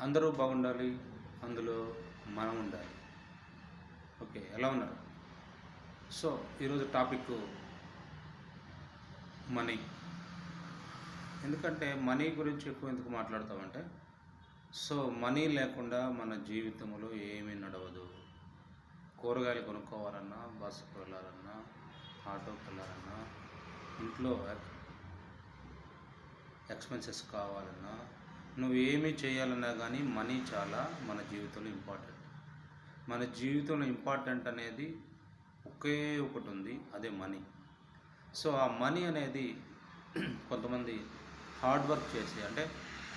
అందరూ బాగుండాలి అందులో మనం ఉండాలి. ఓకే ఎలా ఉన్నారు? సో ఈరోజు టాపిక్ మనీ. ఎందుకంటే మనీ గురించి ఎక్కువ ఎందుకు మాట్లాడతామంటే సో మనీ లేకుండా మన జీవితంలో ఏమీ నడవదు. కూరగాయలు కొనుక్కోవాలన్నా బస్సుకు వెళ్ళాలన్నా ఆటోకి వెళ్ళాలన్నా ఇంట్లో ఎక్స్పెన్సెస్ కావాలన్నా నువ్వు ఏమి చేయాలన్నా కానీ మనీ చాలా మన జీవితంలో ఇంపార్టెంట్. మన జీవితంలో ఇంపార్టెంట్ అనేది ఒకే ఒకటి ఉంది అదే మనీ. సో ఆ మనీ అనేది కొంతమంది హార్డ్ వర్క్ చేసి అంటే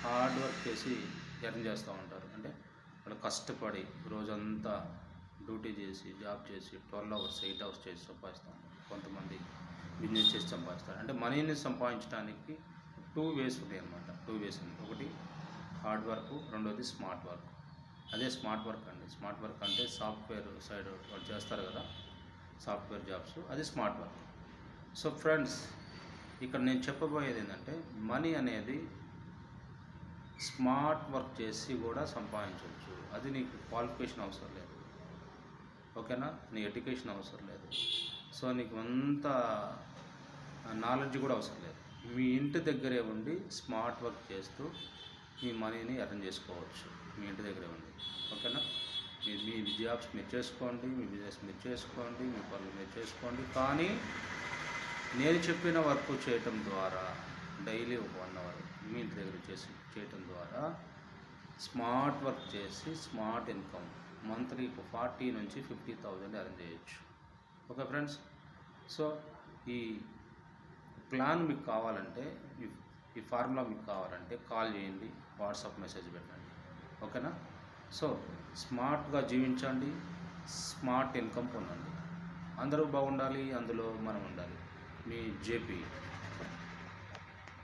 హార్డ్ వర్క్ చేసి ఎర్న్ చేస్తూ ఉంటారు. అంటే వాళ్ళు కష్టపడి రోజంతా డ్యూటీ చేసి జాబ్ చేసి ట్వెల్వ్ అవర్స్ ఎయిట్ అవర్స్ చేసి సంపాదిస్తాం కొంతమంది బిజినెస్ చేసి సంపాదిస్తారు. అంటే మనీని సంపాదించడానికి టూ వేస్ ఉంటాయి అన్నమాట టూ వేస్ ఉంది ఒకటి హార్డ్ వర్క్ రెండోది స్మార్ట్ వర్క్. అదే స్మార్ట్ వర్క్ అండి. స్మార్ట్ వర్క్ అంటే సాఫ్ట్వేర్ సైడ్ వాళ్ళు చేస్తారు కదా సాఫ్ట్వేర్ జాబ్స్ అది స్మార్ట్ వర్క్. సో ఫ్రెండ్స్ ఇక్కడ నేను చెప్పబోయేది ఏంటంటే మనీ అనేది స్మార్ట్ వర్క్ చేసి కూడా సంపాదించవచ్చు. అది నీకు క్వాలిఫికేషన్ అవసరం లేదు. ఓకేనా? నీ ఎడ్యుకేషన్ అవసరం లేదు. సో నీకు అంత నాలెడ్జ్ కూడా అవసరం లేదు. మీ ఇంటి దగ్గరే ఉండి స్మార్ట్ వర్క్ చేస్తూ మీ మనీని అరేంజ్ చేసుకోవచ్చు. మీ ఇంటి దగ్గరే ఉండి. ఓకేనా? మీ మీ జాబ్స్ మీరు చేసుకోండి మీ బిజినెస్ మీరు చేసుకోండి మీ పనులు మీరు చేసుకోండి. కానీ నేను చెప్పిన వర్క్ చేయటం ద్వారా డైలీ ఒక వన్ అవర్ మీ ఇంటి దగ్గర చేసి చేయటం ద్వారా స్మార్ట్ వర్క్ చేసి స్మార్ట్ ఇన్కమ్ మంత్లీ ఫార్టీ నుంచి ఫిఫ్టీ థౌజండ్ అరేంజ్ చేయొచ్చు. Okay friends? సో ఈ ప్లాన్ మీకు కావాలంటే ఈ ఫార్ములా మీకు కావాలంటే కాల్ చేయండి వాట్సాప్ మెసేజ్ పెట్టండి. ఓకేనా? సో స్మార్ట్గా జీవించండి స్మార్ట్ ఇన్కమ్ పొందండి. అందరూ బాగుండాలి అందులో మనం ఉండాలి. మీ జేపీ.